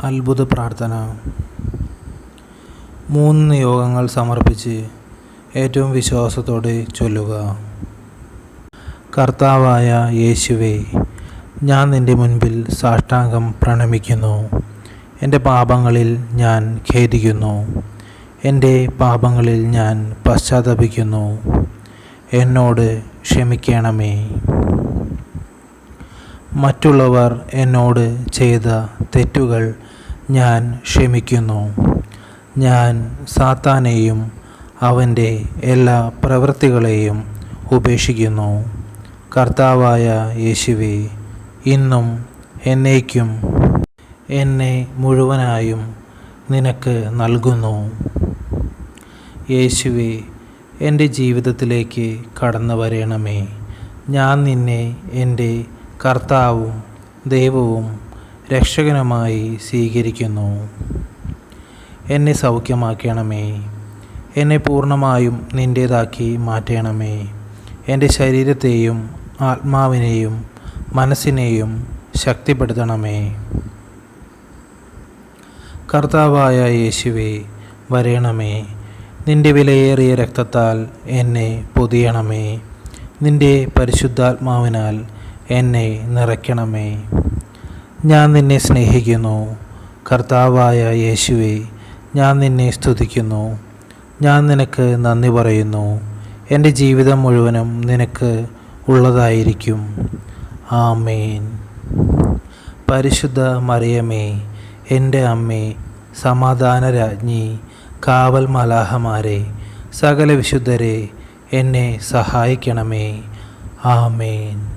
അത്ഭുത പ്രാർത്ഥന. മൂന്ന് യോഗങ്ങൾ സമർപ്പിച്ച് ഏറ്റവും വിശ്വാസത്തോടെ ചൊല്ലുക. കർത്താവായ യേശുവേ ഞാൻ നിന്റെ മുൻപിൽ സാഷ്ടാംഗം പ്രണമിക്കുന്നു. എന്റെ പാപങ്ങളിൽ ഞാൻ ഖേദിക്കുന്നു. എന്റെ പാപങ്ങളിൽ ഞാൻ പശ്ചാത്തപിക്കുന്നു. എന്നോട് ക്ഷമിക്കണമേ. മറ്റുള്ളവർ എന്നോട് ചെയ്ത തെറ്റുകൾ ഞാൻ ക്ഷമിക്കുന്നു. ഞാൻ സാത്താനെയും അവന്റെ എല്ലാ പ്രവൃത്തികളെയും ഉപേക്ഷിക്കുന്നു. കർത്താവായ യേശുവെ ഇന്നും എന്നേക്കും എന്നെ മുഴുവനായും നിനക്ക് നൽകുന്നു. യേശുവെ എന്റെ ജീവിതത്തിലേക്ക് കടന്നു വരണമേ ഞാൻ നിന്നെ എന്റെ കർത്താവും ദൈവവും രക്ഷകനുമായി സ്വീകരിക്കുന്നു. എന്നെ സൗഖ്യമാക്കണമേ. എന്നെ പൂർണമായും നിന്റേതാക്കി മാറ്റണമേ. എന്റെ ശരീരത്തെയും ആത്മാവിനെയും മനസ്സിനെയും ശക്തിപ്പെടുത്തണമേ. കർത്താവായ യേശുവേ വരയണമേ നിന്റെ വിലയേറിയ രക്തത്താൽ എന്നെ പൊതിയണമേ. നിന്റെ പരിശുദ്ധാത്മാവിനാൽ എന്നെ നിറയ്ക്കണമേ. ഞാൻ നിന്നെ സ്നേഹിക്കുന്നു. കർത്താവായ യേശുവെ ഞാൻ നിന്നെ സ്തുതിക്കുന്നു. ഞാൻ നിനക്ക് നന്ദി പറയുന്നു. എന്റെ ജീവിതം മുഴുവനും നിനക്ക് ഉള്ളതായിരിക്കും. ആമേൻ. പരിശുദ്ധ മറിയമേ എന്റെ അമ്മേ സമാധാന രാജ്ഞി കാവൽ മലാഹമാരെ സകല വിശുദ്ധരെ എന്നെ സഹായിക്കണമേ. ആമേൻ.